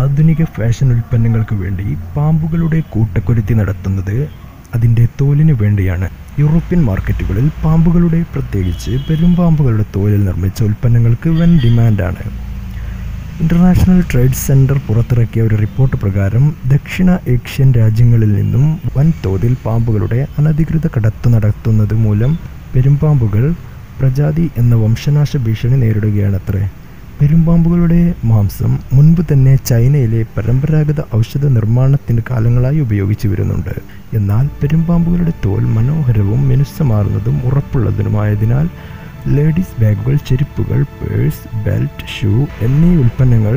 ആധുനിക ഫാഷൻ ഉൽപ്പന്നങ്ങൾക്ക് വേണ്ടി പാമ്പുകളുടെ കൂട്ടക്കുരുത്തി നടത്തുന്നത് അതിന്റെ തോലിന് വേണ്ടിയാണ്. യൂറോപ്യൻ മാർക്കറ്റുകളിൽ പാമ്പുകളുടെ പ്രത്യേകിച്ച് പെരുമ്പാമ്പുകളുടെ തോലിൽ നിർമ്മിച്ച ഉൽപ്പന്നങ്ങൾക്ക് വൻ ഡിമാൻഡാണ്. ഇന്റർനാഷണൽ ട്രേഡ് സെന്റർ പുറത്തിറക്കിയ ഒരു റിപ്പോർട്ട് പ്രകാരം ദക്ഷിണ ഏഷ്യൻ രാജ്യങ്ങളിൽ നിന്നും വൻതോതിൽ പാമ്പുകളുടെ അനധികൃത കടത്തു നടത്തുന്നത് മൂലം പെരുമ്പാമ്പുകൾ പ്രജാതി എന്ന വംശനാശ ഭീഷണി നേരിടുകയാണത്രേ. പെരുമ്പാമ്പുകളുടെ മാംസം മുൻപ് തന്നെ ചൈനയിലെ പരമ്പരാഗത ഔഷധ നിർമ്മാണത്തിന് കാലങ്ങളായി ഉപയോഗിച്ചു വരുന്നുണ്ട്. എന്നാൽ പെരുമ്പാമ്പുകളുടെ തോൽ മനോഹരവും മിനുസമാർന്നതും ഉറപ്പുള്ളതുമായതിനാൽ ലേഡീസ് ബാഗുകൾ ചെരുപ്പുകൾ പേഴ്സ് ബെൽറ്റ് ഷൂ എന്നീ ഉൽപ്പന്നങ്ങൾ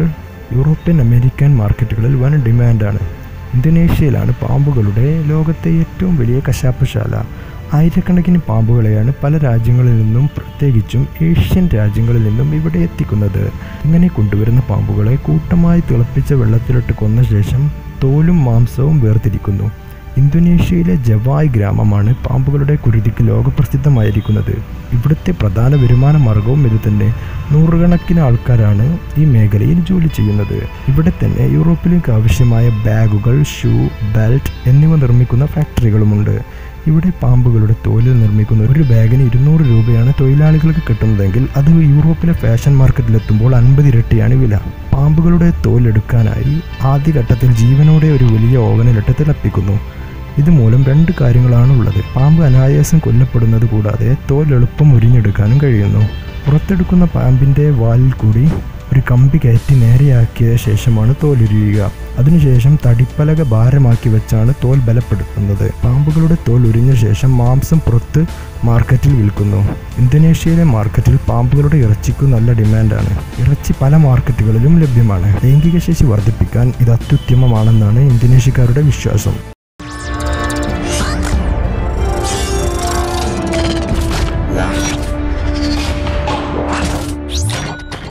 യൂറോപ്യൻ അമേരിക്കൻ മാർക്കറ്റുകളിൽ വൻ ഡിമാൻഡാണ്. ഇന്തോനേഷ്യയിലാണ് പാമ്പുകളുടെ ലോകത്തെ ഏറ്റവും വലിയ കശാപ്പശാല. ആയിരക്കണക്കിന് പാമ്പുകളെയാണ് പല രാജ്യങ്ങളിൽ നിന്നും പ്രത്യേകിച്ചും ഏഷ്യൻ രാജ്യങ്ങളിൽ നിന്നും ഇവിടെ എത്തിക്കുന്നത്. ഇങ്ങനെ കൊണ്ടുവരുന്ന പാമ്പുകളെ കൂട്ടമായി തിളപ്പിച്ച വെള്ളത്തിലിട്ട് കൊന്ന ശേഷം തോലും മാംസവും വേർതിരിക്കുന്നു. ഇന്തോനേഷ്യയിലെ ജവായ് ഗ്രാമമാണ് പാമ്പുകളുടെ കുരുതിക്ക് ലോകപ്രസിദ്ധമായിരിക്കുന്നത്. ഇവിടുത്തെ പ്രധാന വരുമാന മാർഗവും ഇത് തന്നെ നൂറുകണക്കിന് ആൾക്കാരാണ് ഈ മേഖലയിൽ ജോലി ചെയ്യുന്നത്. ഇവിടെ തന്നെ യൂറോപ്പിലേക്ക് ആവശ്യമായ ബാഗുകൾ ഷൂ ബെൽറ്റ് എന്നിവ നിർമ്മിക്കുന്ന ഫാക്ടറികളുമുണ്ട്. ഇവിടെ പാമ്പുകളുടെ തോലിൽ നിർമ്മിക്കുന്ന ഒരു ബാഗിന് ഇരുന്നൂറ് രൂപയാണ് തൊഴിലാളികൾക്ക് കിട്ടുന്നതെങ്കിൽ അത് യൂറോപ്പിലെ ഫാഷൻ മാർക്കറ്റിലെത്തുമ്പോൾ അൻപത് ഇരട്ടിയാണ് വില. പാമ്പുകളുടെ തോലെടുക്കാനായി ആദ്യഘട്ടത്തിൽ ജീവനോടെ ഒരു വലിയ ഓവനിലിട്ട് തിളപ്പിക്കുന്നു. ഇതുമൂലം രണ്ട് കാര്യങ്ങളാണ് ഉള്ളത് പാമ്പ് അനായാസം കൊല്ലപ്പെടുന്നത് കൂടാതെ തോൽ എളുപ്പം ഉരിഞ്ഞെടുക്കാനും കഴിയുന്നു. പുറത്തെടുക്കുന്ന പാമ്പിന്റെ വാലിൽ കൂടി ഒരു കമ്പി കയറ്റി നേരെയാക്കിയ ശേഷമാണ് തോലുരിയുക അതിനുശേഷം തടിപ്പലക ഭാരമാക്കി വെച്ചാണ് തോൽ ബലപ്പെടുത്തുന്നത്. പാമ്പുകളുടെ തോൽ ഉരിഞ്ഞ ശേഷം മാംസം പുറത്ത് മാർക്കറ്റിൽ വിൽക്കുന്നു. ഇന്തോനേഷ്യയിലെ മാർക്കറ്റിൽ പാമ്പുകളുടെ ഇറച്ചിക്ക് നല്ല ഡിമാൻഡാണ്. ഇറച്ചി പല മാർക്കറ്റുകളിലും ലഭ്യമാണ്. ലൈംഗിക ശേഷി വർദ്ധിപ്പിക്കാൻ ഇത് അത്യുത്തമമാണെന്നാണ് ഇന്തോനേഷ്യക്കാരുടെ വിശ്വാസം.